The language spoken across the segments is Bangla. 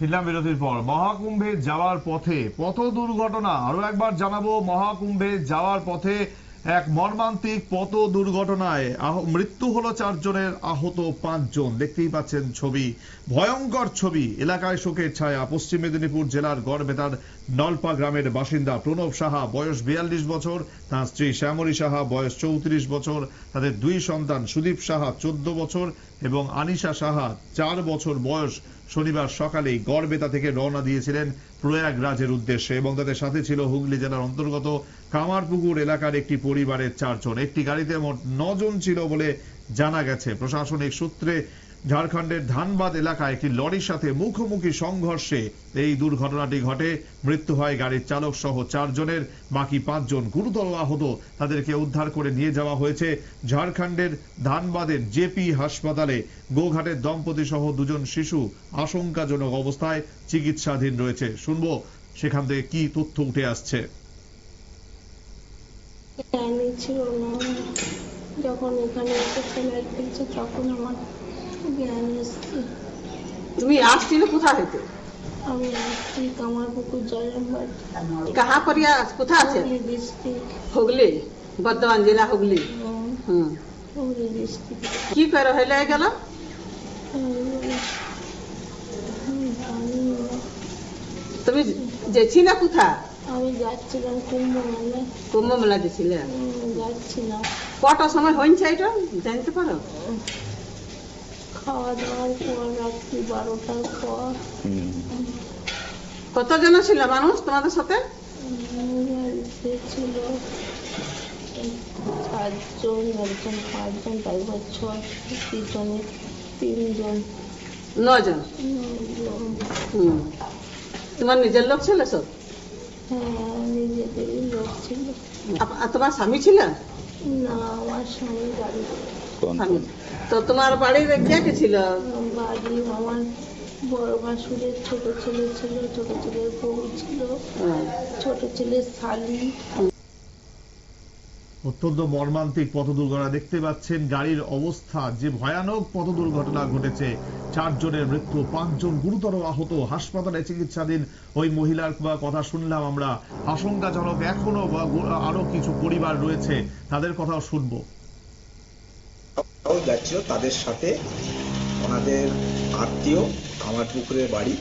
ফিরলাম বিরতির পর। মহাকুম্ভে যাওয়ার পথে পথ দুর্ঘটনা। আরও একবার জানাব, মহাকুম্ভে যাওয়ার পথে এক মর্মান্তিক পথ দুর্ঘটনায় মৃত্যু হলো চারজনের, আহত পাঁচজন। দেখতেই পাচ্ছেন ছবি। ভয়ঙ্কর ছবি। এলাকায় শোকের ছায়া। পশ্চিম মেদিনীপুর জেলার গড়বেতার নলপা গ্রামের বাসিন্দা প্রণব সাহা, বয়স বিয়াল্লিশ বছর। তার স্ত্রী শ্যামলী সাহা, বয়স চৌত্রিশ বছর। তাদের দুই সন্তান সুদীপ সাহা, চোদ্দ বছর। এবং আনিশা সাহা চার বছর বয়স শনিবার সকালে গড়বেতা থেকে রওনা দিয়েছিলেন প্রয়াগরাজের উদ্দেশ্যে এবং তাদের সাথে ছিল হুগলি জেলার অন্তর্গত কামারপুকুর এলাকার একটি পরিবারের চারজন। একটি গাড়িতে মোট নজন ছিল বলে জানা গেছে। প্রশাসনিক সূত্রে ঝাড়খণ্ডের ধানবাদ এলাকায় একটি লরির সাথে মুখোমুখি সংঘর্ষে এই দুর্ঘটনাটি ঘটে। মৃত্যু হয় গাড়ির চালক সহ চারজনের। বাকি পাঁচজন গুরুতর আহত। তাদেরকে উদ্ধার করে নিয়ে যাওয়া হয়েছে ঝাড়খণ্ডের ধানবাদের জেপি হাসপাতালে। গোঘাটের দম্পতি সহ দুজন শিশু আশঙ্কাজনক অবস্থায় চিকিৎসাধীন রয়েছে। শুনব সেখান থেকে কি তথ্য উঠে আসছে। জ্ঞানই ছিল না। যখন এখানে এসে তখন আমার তুমি आज ছিল কোথা হইতে আমি আসছি কামারপুকুর জয়রামবাগ কাহা পরিয়া কোথা আছে হুগলি বর্ধমান জেলা হুগলি হুম কি করো হইলে গেল তুমি যেছি না কোথা আমি যাচ্ছিলাম কুম্ভ মেলা কুম্ভ মেলা গেছিলে যাচ্ছিলাম কটার সময় হইনছে এটা জানতে পারো খাওয়া দাওয়ার পর রাত্রি বারোটার পর কতজন ছিল মানুষ তোমাদের সাথে? ছিল চারজন একজন পাঁচজন ড্রাইভার ছয় তিনজন। নজন তোমার নিজের লোক ছিল সব? হ্যাঁ নিজেদেরই লোক ছিল। তোমার স্বামী ছিল না আমার স্বামী গাড়ি স্বামী তো তোমার বাড়ির কে কে ছিল? বাড়ি আমার বড় ভাসুরের ছোট ছেলে ছিল ছোট ছেলের বউ ছিল ছোট ছেলের শালি। অত্যন্ত মর্মান্তিক পথ দুর্ঘটনা দেখতে পাচ্ছেন। গাড়ির অবস্থা যে ভয়ানক পথ দুর্ঘটনা ঘটেছে। চারজনের মৃত্যু পাঁচজন গুরুতর আহত। হাসপাতালে চিকিৎসাধীন ওই মহিলার কথা শুনলাম আমরা। আশঙ্কাজনক এখনও বা আরও কিছু পরিবার রয়েছে। তাদের কথাও শুনব। যাচ্ছিল তাদের সাথে। ওনাদের আত্মীয়, আমার পুকুরের বাড়ি,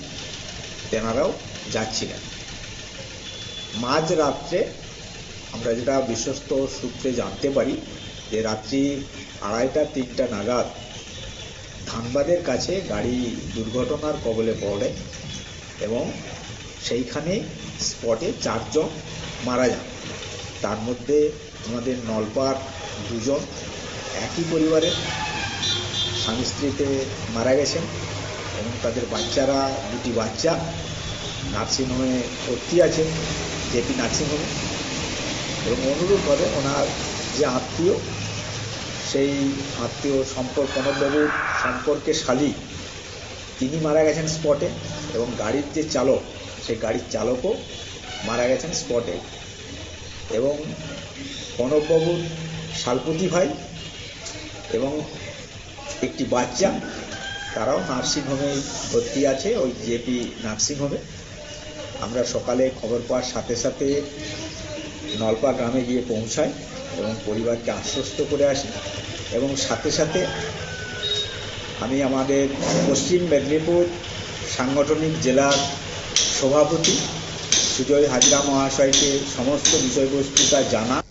তেনারাও যাচ্ছিলেন। মাঝ রাত্রে আমরা যেটা বিশ্বস্ত সূত্রে জানতে পারি যে রাত্রি আড়াইটা, তিনটা নাগাদ ধানবাদের কাছে গাড়ি দুর্ঘটনার কবলে পড়ে এবং সেইখানে স্পটে চারজন মারা যান। তার মধ্যে আমাদের নলপার দুজন একই পরিবারের স্বামী স্ত্রীতে মারা গেছেন এবং তাদের বাচ্চারা, দুটি বাচ্চা নার্সিংহোমে ভর্তি আছে জেপি নার্সিংহোমে এবং অনুরূপভাবে ওনার যে আত্মীয়, সেই আত্মীয় সম্পর্ক প্রণববাবুর সম্পর্কে শালী তিনি মারা গেছেন স্পটে এবং গাড়ির যে চালক, সেই গাড়ির চালকও মারা গেছেন স্পটে। এবং প্রণববাবুর শালপতি ভাই এবং একটি বাচ্চা, তারাও নার্সিংহোমে ভর্তি আছে, ওই জেপি নার্সিংহোমে। আমরা সকালে খবর পাওয়ার সাথে সাথে নলপা গ্রামে গিয়ে পৌঁছাই এবং পরিবারকে আশ্বস্ত করে আসি। এবং সাথে সাথে আমি আমাদের পশ্চিম মেদিনীপুর সাংগঠনিক জেলার সভাপতি সুজয় হাজরা মহাশয়কে সমস্ত বিষয়বস্তুটা জানা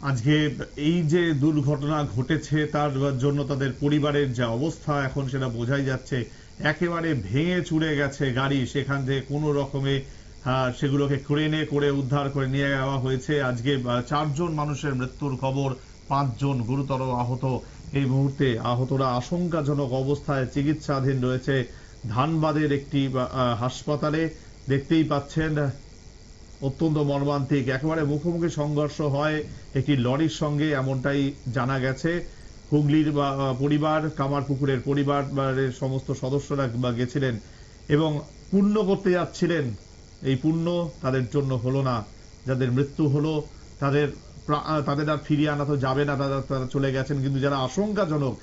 আজকে এই যে দুর্ঘটনা ঘটেছে, তার জন্য তাদের পরিবারের যা অবস্থা, এখন সেটা বোঝাই যাচ্ছে। একেবারে ভেঙে চুরে গেছে গাড়ি, সেখান থেকে কোনো রকমে সেগুলোকে ক্রেনে করে উদ্ধার করে নিয়ে যাওয়া হয়েছে। আজকে চারজন মানুষের মৃত্যুর খবর, পাঁচজন গুরুতর আহত। এই মুহূর্তে আহতরা আশঙ্কাজনক অবস্থায় চিকিৎসাধীন রয়েছে। ধানবাদের একটি হাসপাতালে দেখতেই পাচ্ছেন অত্যন্ত মর্মান্তিক। একেবারে মুখোমুখি সংঘর্ষ হয় একটি লরির সঙ্গে, এমনটাই জানা গেছে। হুগলির পরিবার, কামারপুকুরের পরিবারের সমস্ত সদস্যরা বা, গেছিলেন এবং পুণ্য করতে যাচ্ছিলেন। এই পুণ্য তাদের জন্য হলো না। যাদের মৃত্যু হলো, তাদের তাদের আর ফিরিয়ে আনা তো যাবে না। তারা তারা চলে গেছেন। কিন্তু যারা আশঙ্কাজনক,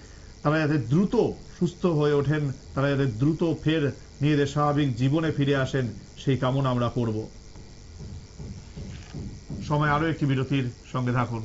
তারা যাতে দ্রুত সুস্থ হয়ে ওঠেন, তারা যাতে দ্রুত ফের নিজেদের স্বাভাবিক জীবনে ফিরে আসেন, সেই কামনা আমরা করব। সময় আরও একটি বিরতির সঙ্গে থাকুন।